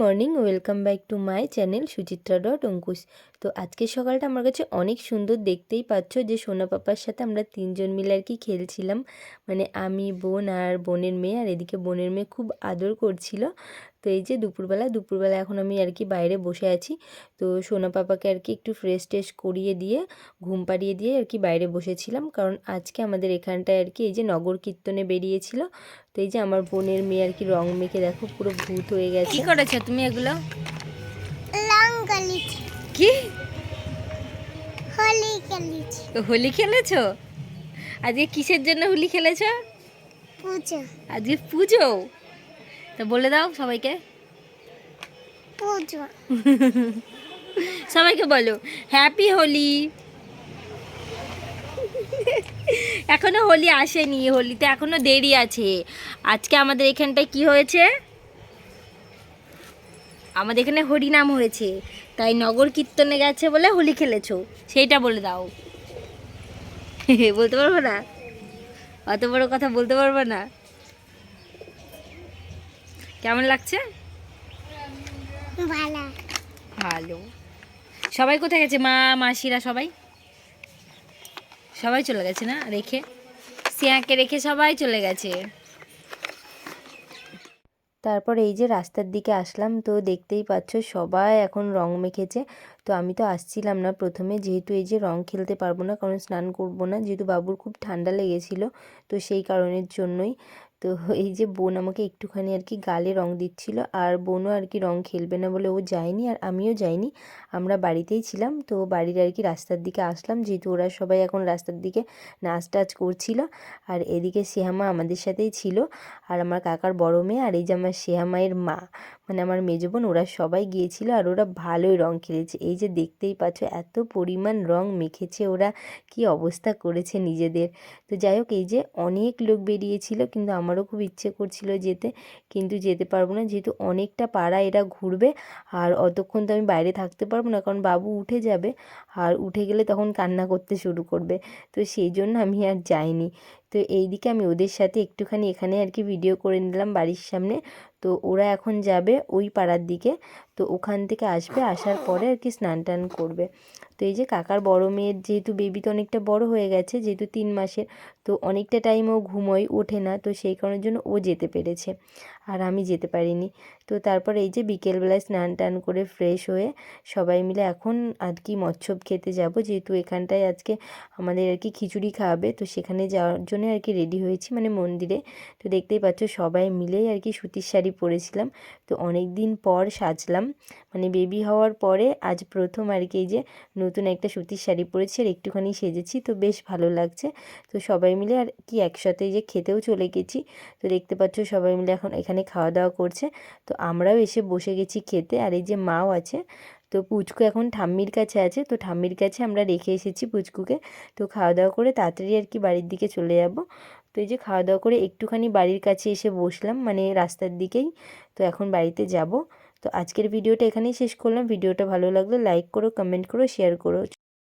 Morning welcome back to my channel Suchitra dot Ankush তো আজকের সকালটা আমার কাছে অনেক সুন্দর দেখতেই পাচ্ছ যে সোনা পাপার সাথে আমরা তিনজন মিলে আর কি খেলছিলাম। মানে আমি, বোন আর বোনের মেয়ে, আর এদিকে বোনের মেয়ে খুব আদর করছিল। তো এই যে দুপুরবেলা দুপুরবেলা এখন আমি আর কি বাইরে বসে আছি। তো সোনা পাপাকে আর কি একটু ফ্রেশ ট্রেশ করিয়ে দিয়ে ঘুম পাড়িয়ে দিয়ে আর কি বাইরে বসেছিলাম। কারণ আজকে আমাদের এখানটায় আর কি এই যে নগর কীর্তনে বেরিয়েছিল। তো এই যে আমার বোনের মেয়ে আর কি রং মেখে দেখো পুরো ভূত হয়ে গেছে। কি করেছ তুমি এগুলো? রং গলিছে কি? হোলি গলিছে হোলি খেলেছো? আজকে কিসের জন্য হোলি খেলেছো? পুজো। আজকে পুজো? তো বলে দাও সবাইকে। সবাইকে বলো হ্যাপি হোলি এখনও হোলি আসেনি হোলিতে এখনও দেরি আছে। আজকে আমাদের এখানটায় কি হয়েছে? আমাদের এখানে হরিনাম হয়েছে তাই নগর কীর্তনে গেছে বলে হোলি খেলেছো সেইটা বলে দাও। বলতে পারব না? অত বড় কথা বলতে পারব না? কেমন লাগছে? ভালো। ভালো। সবাই কোথায় গেছে? মা মাসিরা সবাই? সবাই চলে গেছে না? রেখে? সিয়াকে রেখে সবাই চলে গেছে। তারপর এই যে রাস্তার দিকে আসলাম তো দেখতেই পাচ্ছ সবাই এখন রং মেখেছে। তো আমি তো আসছিলাম না প্রথমে যেহেতু এই যে রং খেলতে পারব না কারণ স্নান করব না যেহেতু বাবুর খুব ঠান্ডা লেগেছিল তো সেই কারণের জন্যই। তো এই যে বোন আমাকে একটুখানি আর কি গালে রং দিচ্ছিল, আর বোনও আর কি রং খেলবে না বলে ও যায়নি আর আমিও যাইনি। আমরা বাড়িতেই ছিলাম, তো বাড়ির আর কি রাস্তার দিকে আসলাম, যেহেতু ওরা সবাই এখন রাস্তার দিকে নাচ টাচ করছিল। আর এদিকে শ্যামা আমাদের সাথেই ছিল, আর আমার কাকার বড় মেয়ে, আর এই যে আমার শ্যামায়ের মা মানে আমার মেজো বোন, ওরা সবাই গিয়েছিল আর ওরা ভালোই রং খেলেছে। এই যে দেখতেই পাচ্ছ, এত পরিমাণ রং মেখেছে ওরা, কি অবস্থা করেছে নিজেদের। তো যাই হোক, এই যে অনেক লোক বেরিয়েছিল, কিন্তু আমারও খুব ইচ্ছে করছিল যেতে, কিন্তু যেতে পারব না। যেহেতু অনেকটা পাড়া এরা ঘুরবে, আর অতক্ষণ তো আমি বাইরে থাকতে পারব না, কারণ বাবু উঠে যাবে, আর উঠে গেলে তখন কান্না করতে শুরু করবে। তো সেই জন্য আমি আর যাইনি। তো এই দিকে আমি ওদের সাথে একটুখানি এখানে আর কি ভিডিও করে নিলাম বাড়ির সামনে। তো ওরা এখন যাবে ওই পাড়ার দিকে। তো ওখান থেকে আসবে, আসার পরে আর কি স্নান টান করবে। তো এই যে কাকার বড় মেয়ের যেহেতু বেবি তো অনেকটা বড় হয়ে গেছে, যেহেতু তিন মাসের, তো অনেকটা টাইম ও ঘুমোয়, ওঠে না। তো সেই কারণের জন্য ও যেতে পেরেছে আর আমি যেতে পারিনি। তো তারপর এই যে বিকেলবেলায় স্নান টান করে ফ্রেশ হয়ে সবাই মিলে এখন আর কি মচ্ছব খেতে যাব। যেহেতু এখানটায় আজকে আমাদের আর কি খিচুড়ি খাওয়াবে, তো সেখানে যাওয়ার জন্য আর কি রেডি হয়েছি মানে মন্দিরে। তো দেখতেই পাচ্ছ সবাই মিলেই আর কি সুতির শাড়ি পরেছিলাম। তো অনেক দিন পর সাজলাম। মানে বেবি হওয়ার পরে আজ প্রথম আর কি এই যে নতুন একটা সুতির শাড়ি পরেছি আর একটুখানি সেজেছি, তো বেশ ভালো লাগছে। তো সবাই মিলে আর কি একসাথে যে খেতেও চলে গেছি। তো দেখতে পাচ্ছ সবাই মিলে এখন এখানে খাওয়া দাওয়া করছে। তো আমরাও এসে বসে গেছি খেতে আর এই যে মাও আছে। তো পুচকু এখন ঠাম্মির কাছে আছে, তো ঠাম্মির কাছে আমরা রেখে এসেছি পুচকুকে। তো খাওয়া দাওয়া করে তাড়াতাড়ি আর কি বাড়ির দিকে চলে যাব। তো এই যে খাওয়া দাওয়া করে একটুখানি বাড়ির কাছে এসে বসলাম মানে রাস্তার দিকেই। তো এখন বাড়িতে যাব। তো আজকের ভিডিওটা এখানেই শেষ করলাম। ভিডিওটা ভালো লাগলে লাইক করো, কমেন্ট করো, শেয়ার করো।